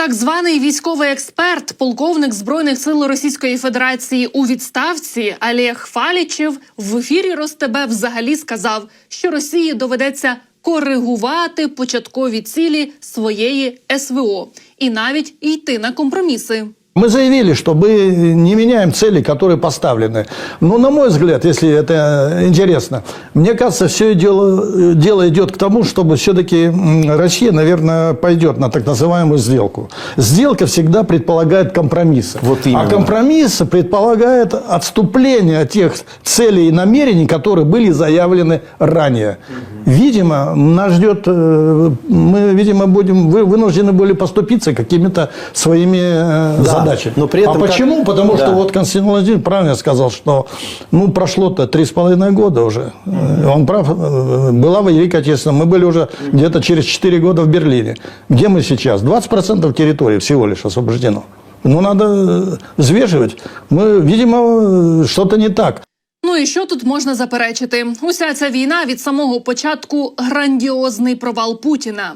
так званий військовий експерт, полковник збройних сил Російської Федерації у відставці Олег Фалічев в ефірі Ростебе взагалі сказав, що Росії доведеться коригувати початкові цілі своєї СВО і навіть йти на компроміси. Мы заявили, что мы не меняем цели, которые поставлены. Но, на мой взгляд, если это интересно, мне кажется, все дело, дело идет к тому, чтобы все-таки Россия, наверное, пойдет на так называемую сделку. Сделка всегда предполагает компромиссы. Вот именно. А компромиссы предполагает отступление от тех целей и намерений, которые были заявлены ранее. Видимо, нас ждет, э, мы, видимо, будем вы- вынуждены были поступиться какими-то своими э, Да, задачами. но при этом а как- почему? Потому Да. что вот Константин Владимирович правильно сказал, что ну, прошло-то три с половиной года уже. Э, Он прав. э, Была Великая Отечественная. Мы были уже где-то через 4 года в Берлине. Где мы сейчас? 20% территории всего лишь освобождено. Ну, надо э, взвешивать. Мы, видимо, э, что-то не так. Ну і що тут можна заперечити? Уся ця війна від самого початку грандіозний провал Путіна.